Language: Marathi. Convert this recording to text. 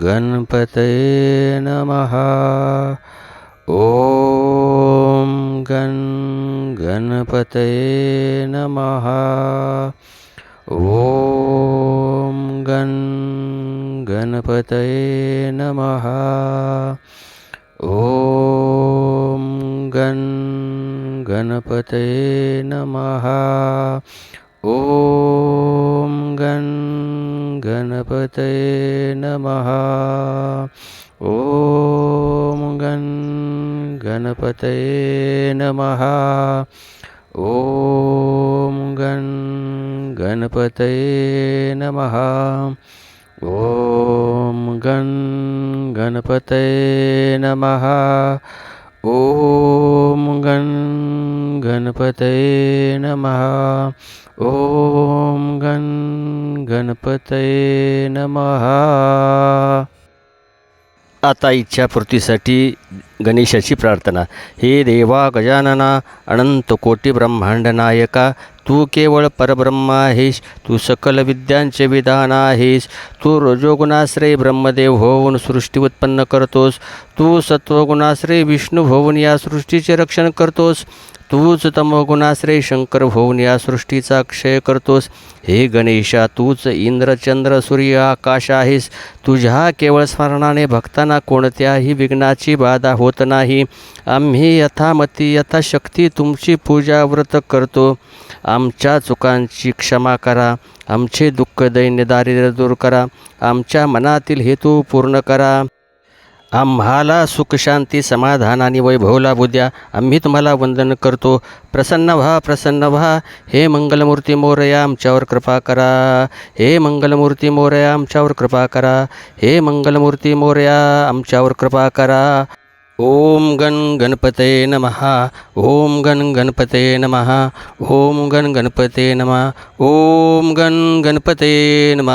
गणपतये नमः। ॐ गण गणपतये नमः। ॐ गण गणपतये नमः। ॐ गण गणपतये नमः। ॐ गणपतये नमः। ॐ गण गणपतये नमः। ॐ गण गणपतये नमः। ॐ गण गणपतये नमः। ॐ गण गणपतये नमः। ॐ गण गणपतये नमः। आता इच्छापूर्तीसाठी गणेशाची प्रार्थना। हे देवा गजानना अनंत कोटी ब्रह्मांड नायका तू केवळ परब्रह्म आहेस तू सकल विद्यांचे विधान आहेस तू रजोगुणाश्रय ब्रह्मदेव होऊन सृष्टी उत्पन्न करतोस तू सत्वगुणाश्रय विष्णू होऊन या सृष्टीचे रक्षण करतोस तूच तमोगुणाश्रय शंकर होऊन या सृष्टीचा क्षय करतोस. हे गणेशा तूच इंद्रचंद्र सूर्य आकाश आहेस. तुझ्या केवळ स्मरणाने भक्तांना कोणत्याही विघ्नाची बाधा होत नाही. आम्ही यथामती यथाशक्ती तुमची पूजा व्रत करतो. आमच्या चुकांची क्षमा करा आमचे दुःख दैन्य दारिद्र्य दूर करा आमच्या मनातील हेतू पूर्ण करा. आम्हाला सुख शांती समाधान आणि वैभव लाभू द्या. आम्ही तुम्हाला वंदन करतो. प्रसन्न व्हा प्रसन्न व्हा. हे मंगलमूर्ती मोरया आमच्यावर कृपा करा. हे मंगलमूर्ती मोरया आमच्यावर कृपा करा. हे मंगलमूर्ती मोरया आमच्यावर कृपा करा. ओम गण गणपते नम ओम गण गणपते नमः ओम गण गणपते नमः ओम गण गणपते नम।